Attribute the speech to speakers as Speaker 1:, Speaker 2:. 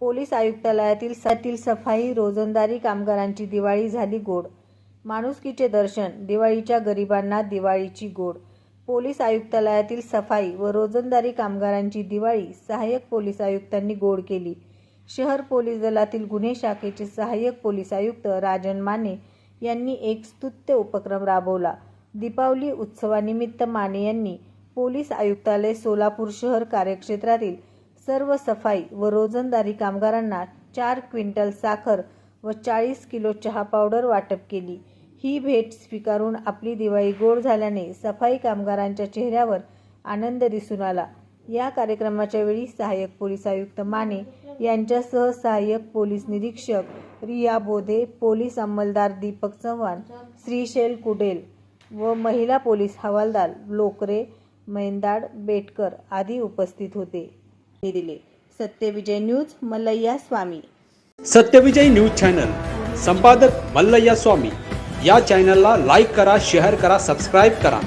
Speaker 1: Police आयुक्तालयातील सातील सफाई रोजंदारी कामगारांची दिवाळी झाली गोड. माणुसकीचे दर्शन दिवाळीच्या गरिबांना दिवाळीची गोड. पोलीस आयुक्तालयातील सफाई व रोजंदारी कामगारांची दिवाळी सहाय्यक पोलीस आयुक्तांनी गोड केली. शहर पोलीस दलातील गुन्हे शाखेचे सहाय्यक पोलीस आयुक्त राजन माने यांनी एक स्तुत्य उपक्रम राबवला. दीपावली उत्सवानिमित्त माने यांनी पोलीस आयुक्तालय सोलापूर शहर कार्यक्षेत्रातील सर्व सफाई व रोजंदारी कामगारांना चार क्विंटल साखर व चाळीस किलो चहा पावडर वाटप केली. ही भेट स्वीकारून आपली दिवाळी गोड झाल्याने सफाई कामगारांच्या चेहऱ्यावर आनंद दिसून आला. या कार्यक्रमाच्या वेळी सहाय्यक पोलीस आयुक्त माने यांच्यासह सहाय्यक पोलीस निरीक्षक रिया बोधे पोलीस अंमलदार दीपक चव्हाण श्रीशैल कुडेल व महिला पोलीस हवालदार लोकरे मैंदाड बेटकर आदी उपस्थित होते. दिले. Satyavijay news Mallayya Swami.
Speaker 2: Satyavijay news channel. संपादक मल्लय्या स्वामी. या चॅनलला लाईक करा शेअर करा सबस्क्राईब करा.